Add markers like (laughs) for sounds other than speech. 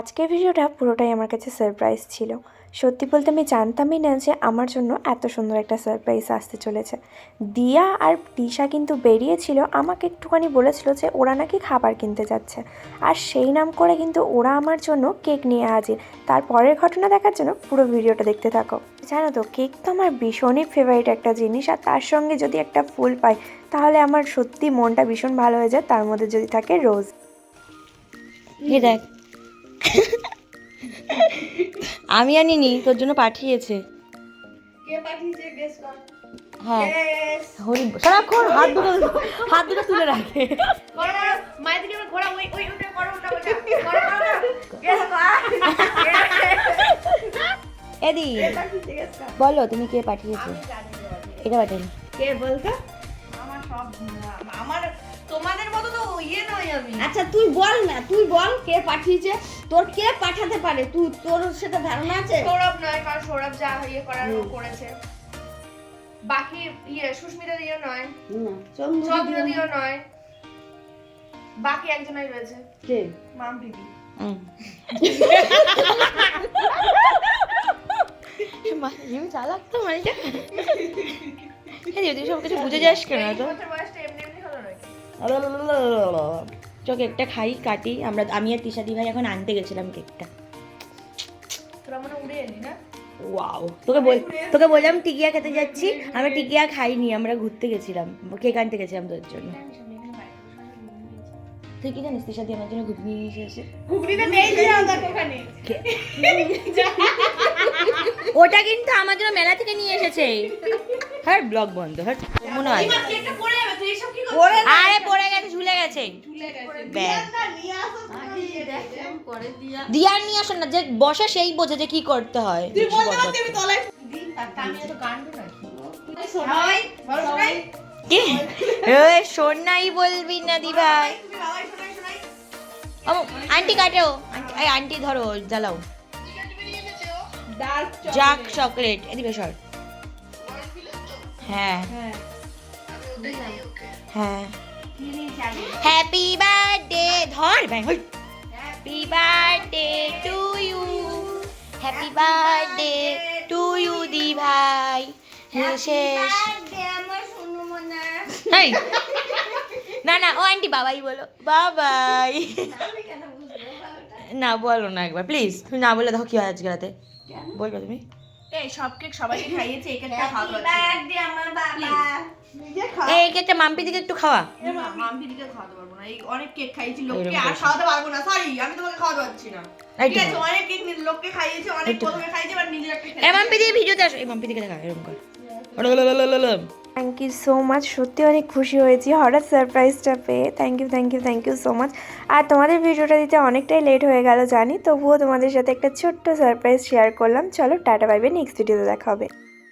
আজকের ভিডিওটা পুরোটাই আমার কাছে সারপ্রাইজ ছিল। সত্যি বলতে আমি জানতামই না যে আমার জন্য এত সুন্দর একটা সারপ্রাইজ আসতে চলেছে। দিয়া আর দিশা কিন্তু বেরিয়েছিল, আমাকে একটুখানি বলেছিল যে ওরা নাকি খাবার কিনতে যাচ্ছে। আর সেই নাম করে কিন্তু ওরা আমার জন্য কেক নিয়ে হাজির। তারপরের ঘটনা দেখার জন্য পুরো ভিডিওটা দেখতে থাকো। জানো তো, কেক তো আমার ভীষণই ফেভারিট একটা জিনিস, আর তার সঙ্গে যদি একটা ফুল পাই, তাহলে আমার সত্যি মনটা ভীষণ ভালো হয়ে যায়, তার মধ্যে যদি থাকে রোজ দেখ আমি আনিনি তোর জন্য পাঠিয়েছে। হ্যাঁ! হরি সারাক্ষণ হাত দুটো হাত দুটো তুলে রাখে। (laughs) এদি বলো তুমি কে পাঠিয়েছো। এটা পাঠাইনি কে বলতো? আমার সব আমার তোমাদের মতো তো নয় আচ্ছা তুই বল না তুই বল কে পাঠিয়েছে তোর কে পাঠাতে পারে? তুই তোর সেটা ধারণা আছে? সৌরভ নয় কারণ সৌরভ যা ইয়ে করার করেছে। বাকি ইয়ে সুস্মিতা দিও নয়। না, চন্দ্র দিও নয়। বাকি একজনই রয়েছে। কে? মাম দিদি হুম। আমি চালাক তো হ্যাঁ সব কিছু বুঝে যাস কেন তো বয়সটা এমনি এমনি হলো নাকি? চ কেকটা খাই কাটি। আমরা আমি আর তিশাদি ভাই এখন আনতে গেছিলাম কেকটা। ওয়াও। তোকে বল তোকে বললাম টিকিয়া খেতে যাচ্ছি। আমরা টিকিয়া খাইনি আমরা ঘুরতে গেছিলাম। কেক আনতে গেছিলাম তোর জন্য। তুই কি জানিস তিশাদি আমার জন্য ঘুগনি নিয়ে এসেছে ঘুগনিটা নেই ওখানে। ওটা কিন্তু আমার জন্য মেলা থেকে নিয়ে এসেছে। হ্যাঁ ব্লগ বন্ধ হ্যাঁ মনে হয়। কেকটা পড়ে যাবে? তুই এসব কি পরে আরে পড়ে গেছে ঝুলে গেছে। ব্যাগ পরে দিয়া। দিয়ার নিয়ে আসো না যে বসে সেই বোঝে যে কি করতে হয়। কি সোনাই বলবি না দি ভাই আন্টি কাটো। আন্টি এই আন্টি ধরো জ্বালাও। ডার্ক চকলেট এদিকে সর। হ্যাঁ। হ্যাঁ। হ্যাঁ। হ্যাপি বার্থডে ধর ভাই হই happy birthday to you happy birthday to you দি ভাই শেষ। না না ও আন্টি বাবাই বলো। বাবাই। না বলো না একবার প্লিজ তুমি না বলে দেখো কি হয় আজকে রাতে। বলবে তুমি? এই সব কেক সবাইকে খাইয়েছে এই কেকটা খাওয়া বার্থডে আমার বাবা। এই কেকটা মাম্পি দিকে একটু খাওয়া। আমি দিকে খাওয়াতে পারব না। এই অনেক কেক খাইয়েছি লোককে আর খাওয়াতে পারব না। সরি আমি তোমাকে খাওয়াতে পারছি না। ঠিক আছে অনেক কেক লোককে খাইয়েছি অনেক প্রথমে খাইয়েছি এবার নিজের একটা এ মাম্পি দিয়ে ভিডিওতে আসো এই মাম্পি দিকে দেখা এরকম কর। থ্যাংক ইউ সো মাচ সত্যি অনেক খুশি হয়েছি। হঠাৎ সারপ্রাইজটা পেয়ে। Thank you thank you thank you so much আর তোমাদের ভিডিওটা দিতে অনেকটাই লেট হয়ে গেল জানি। তবুও তোমাদের সাথে একটা ছোট্ট সারপ্রাইজ শেয়ার করলাম। চলো টাটা পাইবে নেক্সট ভিডিওতে দেখা হবে।